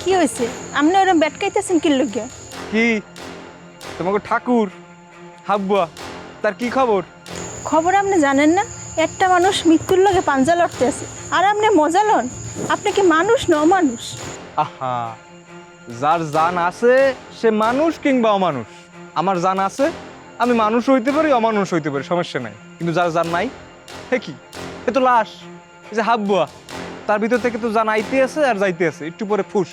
কি হয়েছে? আপনি ওরম বেটকাইতেছেন কি লোকে কি? তোমাকে ঠাকুর হাব্বা তার কি খবর? খবর আপনি জানেন না? একটা মানুষ মৃত্যুর লগে পাঞ্জা লড়তে আছে। আর আপনি মজা লন। আপনি কি মানুষ ন মানুষ আহা যার জান আছে সে মানুষ কিংবা অমানুষ। আমার জান আছে আমি মানুষ হইতে পারি অমানুষ হইতে পারি সমস্যা নাই। কিন্তু যার জান নাই হে কি? এ তো লাশ এই যে হাব্বা তার ভিতর থেকে তো জান আইতে আছে আর যাইতে আছে একটু পরে ফুস।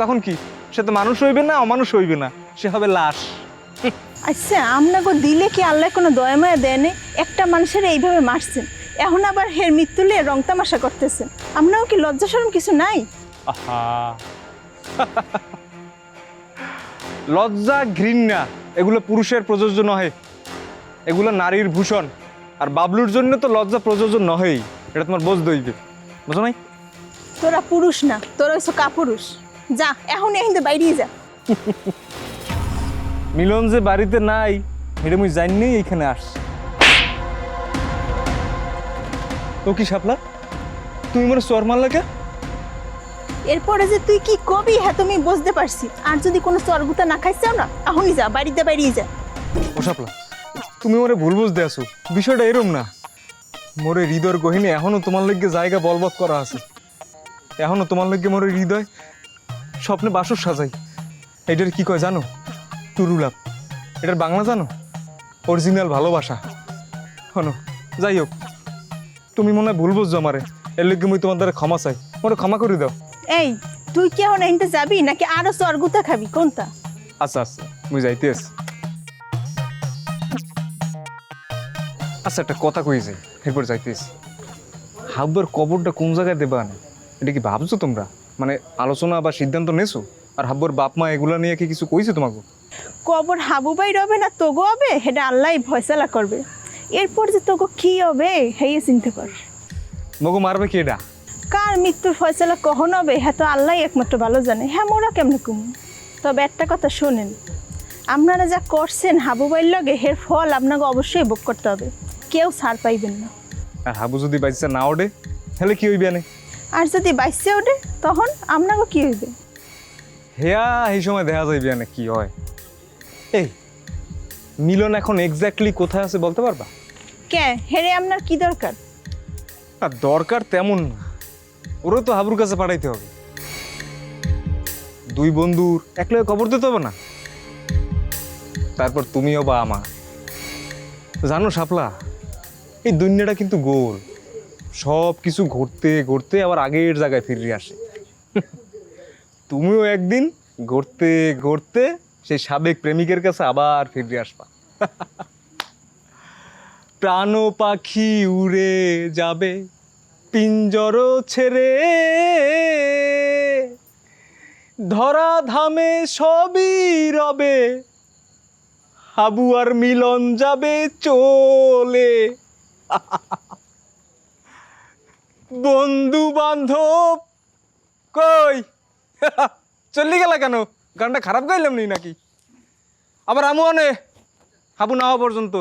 তখন কি? সে তো মানুষ হইবে না অমানুষ হইবে না সে হবে লাশ। আচ্ছা আপনাকে দিলে কি আল্লাহ কোনো দয়া মায়া দেয়নি একটা মানুষের এইভাবে মারছেন। এখন আবার হের মৃত্যু নিয়ে রং তামাশা করতেছেন। আপনারও কি লজ্জা সরম কিছু নাই? আহা। লজ্জা ঘৃণা এগুলো পুরুষের প্রযোজ্য নহে। এগুলো নারীর ভূষণ। আর বাবলুর জন্য তো লজ্জা প্রযোজ্য নহেই। এটা তোমার বোঝ দইবে বুঝো নাই? তোরা পুরুষ না তোরা হইছো কাপুরুষ। যা এখন এখান থেকে বাইরিয়ে যা। মিলন যে বাড়িতে নাই এটা মুই জানি এইখানে আস। ও কি সাপলা তুমি মনে চর মারলা কে? এরপরে যে তুই কি কবি হ্যাঁ তুমি বুঝতে পারছি। আর যদি কোনো চরগুতা না খাইছাও না এখনই যা বাড়িতে বাইরিয়ে যা। ও সাপলা তুমি মনে ভুল বুঝতে আসো বিষয়টা এরম না। মোরে হৃদয়ের গহিনী এখনও তোমার লগে জায়গা বলবৎ করা আছে। এখনও তোমার লগে মোরে হৃদয় স্বপ্নে বাসর সাজাই। এটার কি কয় জানো? টুরুলাপ এটার বাংলা জানো? অরিজিনাল ভালোবাসা। হনো যাই হোক তুমি মনে হয় ভুল বুঝছ আমারে। এর লগে মুই তোমার দ্বারা ক্ষমা চাই। মোরে ক্ষমা করে দাও। এই তুই কি এখন এখানতে যাবি নাকি আরও চরগুতা খাবি? কোনটা? আচ্ছা আচ্ছা মুই যাইতে আছি আচ্ছা একটা কথা কই যাই এরপর যাইতেছি। হাব্বার কবরটা কোন জায়গায় দেবা না এটা কি ভাবছ তোমরা? মানে আলোচনা বা সিদ্ধান্ত নেছো? আর হাব্বর বাপ মা এগুলা নিয়ে কি কিছু কইছে তোমাকে? কবর হাবুবাই রবে না তোগো হবে? সেটা আল্লাহ ফয়সালা করবে। এরপর যে তোগো কি হবে হেয়ে চিনতে পার। মগো মারবে কি এটা? কার মৃত্যুর ফয়সালা কখন হবে হ্যাঁ তো আল্লাহ একমাত্র ভালো জানে। হ্যাঁ মোরা কেমনে কুমু? তবে একটা কথা শোনেন আপনারা যা করছেন হাবুবাইর লগে হের ফল আপনাকে অবশ্যই ভোগ করতে হবে। কেউ ছাড় পাইবেন না। আর হাবু যদি বাইসা না ওঠে তাহলে কি হইবে না আর যদি বাইসে ওঠে তখন আপনাকে কি হইবে? হেয়া এই সময় দেখা যাইবে না কি হয়। এই মিলন এখন এক্স্যাক্টলি কোথায় আছে বলতে পারবা? কে? হেরে আপনার কি দরকার? আর দরকার তেমন না। ওরও তো হাবুর কাছে পাঠাইতে হবে। দুই বন্ধুর একলাই খবর দিতে হবে না? তারপর তুমিও বা আমার। জানো শাপলা এই দুনিয়াটা কিন্তু গোল। সব কিছু ঘুরতে ঘুরতে আবার আগের জায়গায় ফিরে আসে। তুমিও একদিন ঘুরতে ঘুরতে সেই সাবেক প্রেমিকের কাছে আবার ফিরে আসবা। প্রাণ পাখি উড়ে যাবে পিঞ্জর ছেড়ে। ধরা ধামে সবই রবে, হাবু আর মিলন যাবে চলে। বন্ধু বান্ধব কই? চলি গেলা কেন? গানটা খারাপ গাইলাম নি নাকি? আবার আমু আনে? হাবু না হওয়া পর্যন্ত।